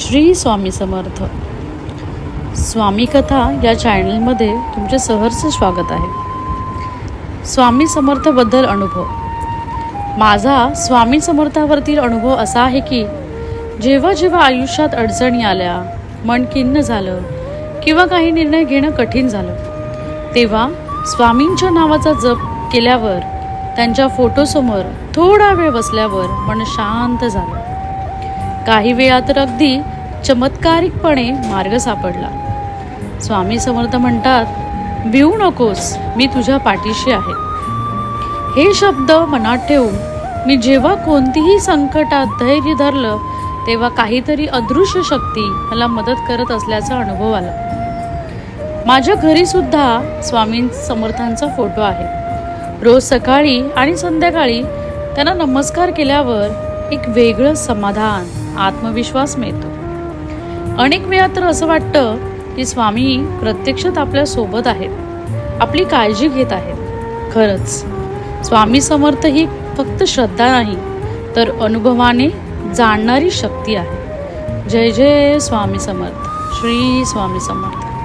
श्री स्वामी समर्थ. स्वामी कथा या चॅनलमध्ये तुमचे सहर्ष स्वागत आहे. स्वामी समर्थबद्दल अनुभव. माझा स्वामी समर्थावरतील अनुभव असा आहे की जेव्हा जेव्हा आयुष्यात अडचणी आल्या मन खिन्न झालं किंवा काही निर्णय घेणं कठीण झालं तेव्हा स्वामींच्या नावाचा जप केल्यावर त्यांच्या फोटोसमोर थोडा वेळ बसल्यावर मन शांत झालं. काही वेळा तर अगदी चमत्कारिकपणे मार्ग सापडला. स्वामी समर्थ म्हणतात भिवू नकोस मी तुझ्या पाठीशी आहे. हे शब्द मनात ठेवून मी जेव्हा कोणतीही संकटात धैर्य धरलं तेव्हा काहीतरी अदृश्य शक्ती मला मदत करत असल्याचा अनुभव आला. माझ्या घरी सुद्धा स्वामी समर्थांचा फोटो आहे. रोज सकाळी आणि संध्याकाळी त्यांना नमस्कार केल्यावर एक वेगळं समाधान आत्मविश्वास मिळतो. अनेक वेळा तर असं वाटतं की स्वामी प्रत्यक्षात आपल्यासोबत आहेत. आपली काळजी घेत आहेत. खरंच स्वामी समर्थ ही फक्त श्रद्धा नाही तर अनुभवाने जाणणारी शक्ती आहे. जय जय स्वामी समर्थ. श्री स्वामी समर्थ.